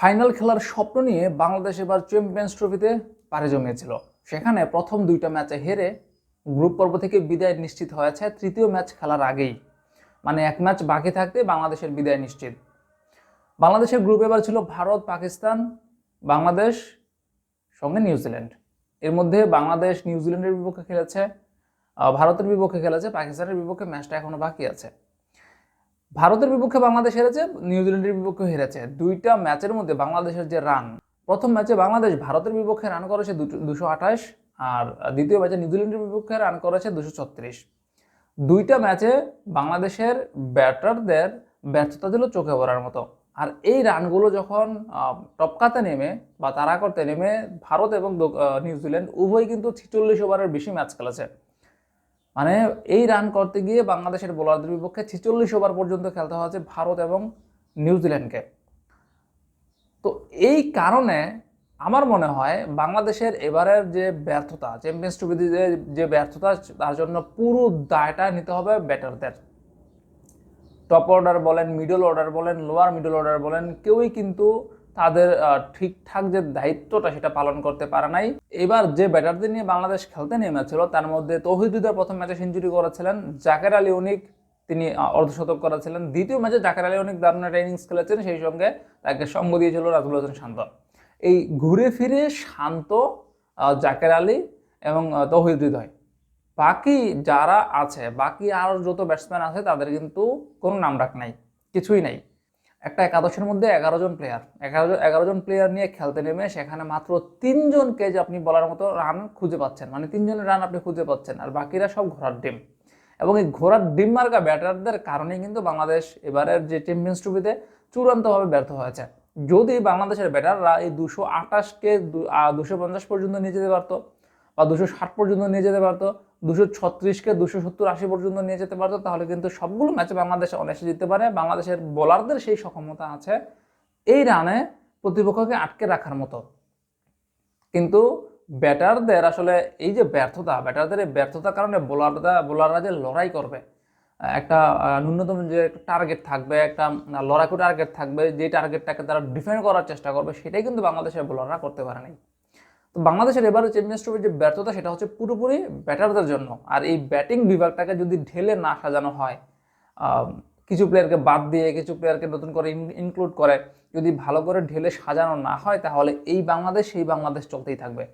Final খেলার স্বপ্ন নিয়ে বাংলাদেশ এবার চ্যাম্পিয়ন্স ট্রফিতে পাড়ি জমিয়েছিল। সেখানে প্রথম দুইটা ম্যাচে হেরে গ্রুপ পর্ব থেকে বিদায় নিশ্চিত হয়েছে, তৃতীয় ম্যাচ খেলার আগেই। মানে এক ম্যাচ বাকি থাকতে বাংলাদেশের বিদায় নিশ্চিত। বাংলাদেশের গ্রুপ এবার ছিল ভারত, পাকিস্তান, বাংলাদেশ, সঙ্গে নিউজিল্যান্ড। এর মধ্যে বাংলাদেশ নিউজিল্যান্ডের বিপক্ষে খেলেছে ভারতের বিপক্ষে খেলেছে, পাকিস্তানের বিপক্ষে ম্যাচটা এখনও বাকি আছে। ভারতের বিপক্ষে বাংলাদেশ হেরেছে, নিউজিল্যান্ডের বিপক্ষে হেরেছে। দুইটা ম্যাচের মধ্যে বাংলাদেশের যে রান, প্রথম ম্যাচে বাংলাদেশ ভারতের বিপক্ষে রান করেছে দুশো আঠাশ, আর দ্বিতীয় ম্যাচে নিউজিল্যান্ডের বিপক্ষে রান করেছে দুশো ছত্রিশ। দুইটা ম্যাচে বাংলাদেশের ব্যাটারদের ব্যর্থতা দিল চোখে পড়ার মতো। আর এই রানগুলো যখন টপকাতে নেমে বা তারা করতে নেমে ভারত এবং নিউজিল্যান্ড উভয় কিন্তু ছিচল্লিশ ওভারের বেশি ম্যাচ খেলেছে। মানে এই রান করতে গিয়ে বাংলাদেশের বোলারদের বিপক্ষে ছিচল্লিশ ওভার পর্যন্ত খেলতে হয়েছে ভারত এবং নিউজিল্যান্ডকে। তো এই কারণে আমার মনে হয় বাংলাদেশের এবারের যে ব্যর্থতা চ্যাম্পিয়ন্স ট্রফিতে যে- ব্যর্থতা, তার জন্য পুরো দায়টা নিতে হবে ব্যাটারদের টপ অর্ডার বলেন মিডল অর্ডার বলেন লোয়ার মিডল অর্ডার বলেন, কেউই কিন্তু তাদের ঠিকঠাক যে দায়িত্বটা সেটা পালন করতে পারে নাই। এবার যে ব্যাটারদের নিয়ে বাংলাদেশ খেলতে নেমেছিল, তার মধ্যে তৌহিদুদের প্রথম ম্যাচে সেঞ্চুরি করেছিলেন জাকের আলী অনিক। তিনি অর্ধশতক করেছিলেন। দ্বিতীয় ম্যাচে জাকের আলী অনিক দারুণ একটা ইনিংস খেলেছেন, সেই সঙ্গে তাকে সঙ্গ দিয়েছিল রাজুল হোসেন শান্ত। এই ঘুরে ফিরে শান্ত জাকের আলী এবং তৌহিদ হৃদয় বাকি যারা আছে, বাকি আরও যত ব্যাটসম্যান আছে, তাদের কিন্তু কোনো নাম ডাক নাই, কিছুই নাই। একটা একাদশের মধ্যে এগারো জন প্লেয়ার এগারো এগারো জন প্লেয়ার নিয়ে খেলতে নেমে সেখানে মাত্র তিনজনকে যে আপনি বলার মতো রান খুঁজে পাচ্ছেন। মানে তিনজনের রান আপনি খুঁজে পাচ্ছেন। আর বাকিরা সব ঘোড়ার ডিম। এবং এই ঘোড়ার ডিম মার্কা ব্যাটারদের কারণেই কিন্তু বাংলাদেশ এবারের যে চ্যাম্পিয়ন্স ট্রফিতে চূড়ান্তভাবে ব্যর্থ হয়েছে। যদি বাংলাদেশের ব্যাটাররা এই দুশো আঠাশকে দুশো পঞ্চাশ পর্যন্ত নিয়ে যেতে পারতো বা দুশো ষাট পর্যন্ত নিয়ে যেতে পারতো দুশো ছত্রিশকে দুশো সত্তর আশি পর্যন্ত নিয়ে যেতে পারতো, তাহলে কিন্তু সবগুলো ম্যাচে বাংলাদেশ অনায়াসে জিততে পারে। বাংলাদেশের বোলারদের সেই সক্ষমতা আছে এই রানে প্রতিপক্ষকে আটকে রাখার মতো। কিন্তু ব্যাটারদের আসলে এই যে ব্যর্থতা ব্যাটারদের এই ব্যর্থতার কারণে বোলাররা বোলাররা যে লড়াই করবে, একটা ন্যূনতম যে টার্গেট থাকবে, একটা লড়াকু টার্গেট থাকবে, যে টার্গেটটাকে তারা ডিফেন্ড করার চেষ্টা করবে, সেটাই কিন্তু বাংলাদেশের বোলাররা করতে পারেনি। তো বাংলাদেশের এবারে চ্যাম্পিয়ন্স ট্রফির যে ব্যর্থতা সেটা হচ্ছে পুরোপুরি ব্যাটারদের জন্য। আর এই ব্যাটিং বিভাগটাকে যদি ঢেলে না সাজানো হয় কিছু প্লেয়ারকে বাদ দিয়ে, কিছু প্লেয়ারকে নতুন করে ইনক্লুড করে, যদি ভালো করে ঢেলে সাজানো না হয়, তাহলে এই বাংলাদেশ, সেই বাংলাদেশ চলতেই থাকবে।